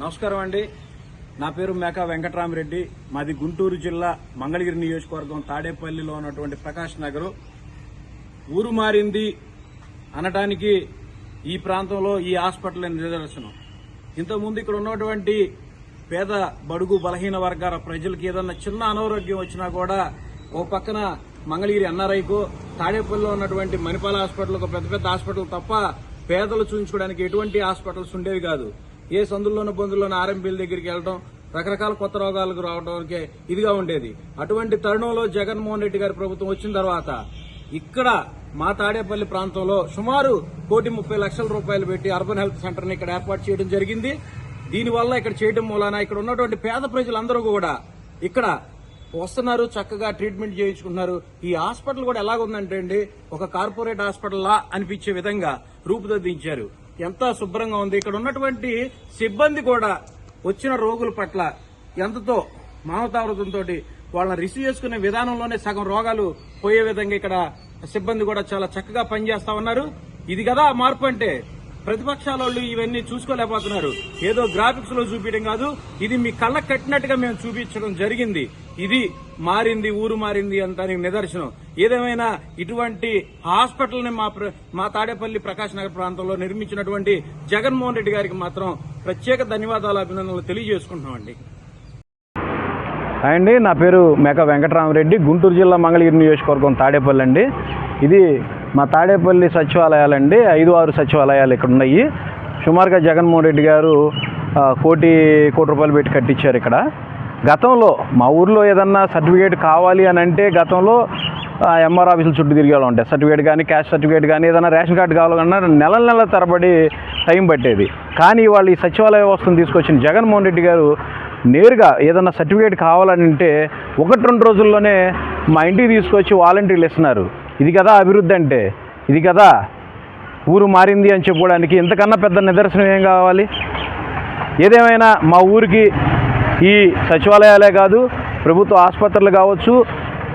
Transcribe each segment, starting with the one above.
నమస్కారం అండి. నా పేరు మేకా వెంకటరామరెడ్డి. మాది గుంటూరు జిల్లా మంగళగిరి నియోజకవర్గం తాడేపల్లిలో ఉన్నటువంటి ప్రకాష్ నగర్. ఊరు మారింది అనటానికి ఈ ప్రాంతంలో ఈ హాస్పిటల్ నిదర్శనం. ఇంతకుముందు ఇక్కడ ఉన్నటువంటి పేద బడుగు బలహీన వర్గాల ప్రజలకు ఏదన్నా చిన్న అనారోగ్యం వచ్చినా కూడా ఓ పక్కన మంగళగిరి ఎన్ఆర్ఐకు తాడేపల్లిలో ఉన్నటువంటి మణిపాల హాస్పిటల్ ఒక పెద్ద పెద్ద హాస్పిటల్ తప్ప పేదలు చూపించుకోవడానికి ఎటువంటి హాస్పిటల్స్ ఉండేవి కాదు. ఏ సందుల్లోనూ బంధుల్లోనూ ఆర్ఎంపీల దగ్గరికి వెళ్ళడం రకరకాల కొత్త రోగాలకు రావడానికి ఇదిగా ఉండేది. అటువంటి తరుణంలో జగన్మోహన్ రెడ్డి గారి ప్రభుత్వం వచ్చిన తర్వాత ఇక్కడ మా తాడేపల్లి ప్రాంతంలో సుమారు కోటి ముప్పై లక్షల రూపాయలు పెట్టి అర్బన్ హెల్త్ సెంటర్ని ఇక్కడ ఏర్పాటు చేయడం జరిగింది. దీనివల్ల ఇక్కడ చేయడం మూలాన ఇక్కడ ఉన్నటువంటి పేద ప్రజలందరూ కూడా ఇక్కడ వస్తున్నారు చక్కగా ట్రీట్మెంట్ చేయించుకుంటున్నారు. ఈ హాస్పిటల్ కూడా ఎలాగుందంటే అండి ఒక కార్పొరేట్ హాస్పిటల్లా అనిపించే విధంగా రూపుదిద్దించారు. ఎంత శుభ్రంగా ఉంది. ఇక్కడ ఉన్నటువంటి సిబ్బంది కూడా వచ్చిన రోగుల పట్ల ఎంతతో మానవతావృతంతో వాళ్ళని రిసీవ్ చేసుకునే విధానంలోనే సగం రోగాలు పోయే విధంగా ఇక్కడ సిబ్బంది కూడా చాలా చక్కగా పనిచేస్తా ఉన్నారు. ఇది కదా మార్పు అంటే ప్రతిపక్షాల వాళ్ళు ఇవన్నీ చూసుకోలేకపోతున్నారు. ఏదో గ్రాఫిక్స్లో చూపించడం కాదు. ఇది మీ కళ్ళకు కట్టినట్టుగా మేము చూపించడం జరిగింది. ఇది మారింది ఊరు మారింది అంతానికి నిదర్శనం. ఏదేమైనా ఇటువంటి హాస్పిటల్ని మా ప్ర- మా తాడేపల్లి ప్రకాశ్ నగర్ ప్రాంతంలో నిర్మించినటువంటి జగన్మోహన్ రెడ్డి గారికి మాత్రం ప్రత్యేక ధన్యవాదాలు అభినందనలు తెలియజేసుకుంటున్నామండి. అండి నా పేరు మేక వెంకటరామరెడ్డి గుంటూరు జిల్లా మంగళగిరి నియోజకవర్గం తాడేపల్లి అండి. ఇది మా తాడేపల్లి సచివాలయాలండి ఐదు ఆరు సచివాలయాలు ఇక్కడ ఉన్నాయి. సుమారుగా జగన్మోహన్ రెడ్డి గారు కోటి కోటి రూపాయలు పెట్టి కట్టించారు ఇక్కడ. గతంలో మా ఊర్లో ఏదన్నా సర్టిఫికేట్ కావాలి అని అంటే గతంలో ఎంఆర్ ఆఫీసులు చుట్టూ తిరిగేలా ఉంటాయి సర్టిఫికేట్ కానీ క్యాష్ సర్టిఫికేట్ కానీ ఏదైనా రేషన్ కార్డు కావాలన్నా నెల నెల తరబడి టైం పట్టేది. కానీ వాళ్ళు ఈ సచివాలయ వ్యవస్థను తీసుకొచ్చిన జగన్మోహన్ రెడ్డి గారు నేరుగా ఏదైనా సర్టిఫికేట్ కావాలని అంటే ఒకటి రెండు రోజుల్లోనే మా ఇంటికి తీసుకొచ్చి వాలంటీర్లు ఇస్తున్నారు. ఇది కదా అభివృద్ధి అంటే ఇది కదా ఊరు మారింది అని చెప్పుకోవడానికి ఇంతకన్నా పెద్ద నిదర్శనం ఏం కావాలి? ఏదేమైనా మా ఊరికి ఈ సచివాలయాలే కాదు ప్రభుత్వ ఆసుపత్రులు కావచ్చు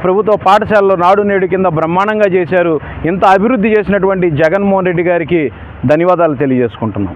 ప్రభుత్వ పాఠశాలలో నాడు నేడు కింద బ్రహ్మాండంగా చేశారు. ఇంత అభివృద్ధి చేసినటువంటి జగన్మోహన్ రెడ్డి గారికి ధన్యవాదాలు తెలియజేసుకుంటున్నాం.